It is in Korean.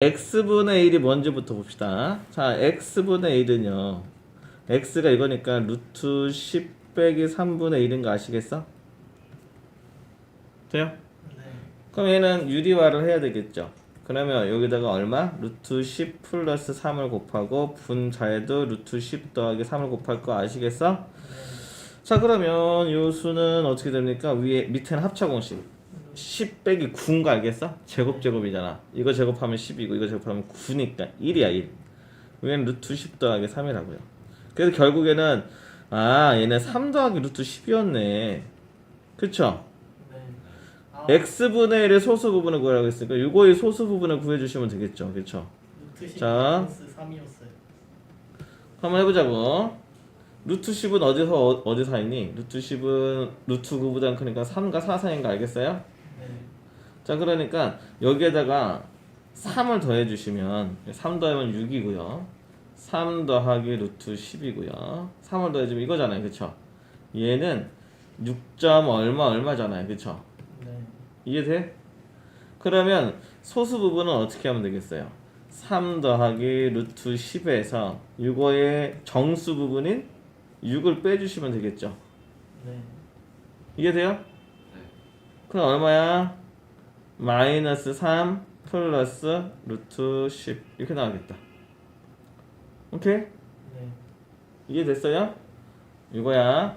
x분의 1이 뭔지부터 봅시다. 자, x분의 1은요. x가 이거니까 루트 10 빼기 3분의 1인 거 아시겠어? 돼요? 네. 그럼 얘는 유리화를 해야 되겠죠. 그러면 여기다가 얼마? 루트 10 플러스 3을 곱하고 분자에도 루트 10 더하기 3을 곱할 거 아시겠어? 자 그러면 요 수는 어떻게 됩니까? 위에 밑에는 합차 공식 10 빼기 9인 거 알겠어? 제곱 제곱이잖아 이거 제곱하면 10이고 이거 제곱하면 9니까 1이야 1 위에는 루트 10 더하기 3이라고요 그래서 결국에는 아 얘네 3 더하기 루트 10이었네 그쵸? 네. 아, x분의 1의 소수 부분을 구하라고 했으니까 이거의 소수 부분을 구해주시면 되겠죠 그쵸? 루트 10 자. 플러스 3이었어요. 한번 해보자고. 루트 10은 어디서 어, 어디 사이니? 루트 10은 루트 9보다 크니까 3과 4 사이인 거 알겠어요? 네. 자 그러니까 여기에다가 3을 더해주시면 3 더하면 6이고요. 3 더하기 루트 10이고요. 3을 더해주면 이거잖아요, 그쵸? 얘는 6점 얼마 얼마잖아요, 그쵸? 네. 이해돼? 그러면 소수 부분은 어떻게 하면 되겠어요? 3 더하기 루트 10에서 이거의 정수 부분인 6을 빼주시면 되겠죠. 네. 이해돼요? 그럼 얼마야? 마이너스 3 플러스 루트 10 이렇게 나오겠다. 오케이? 네. 이해됐어요? 이거야.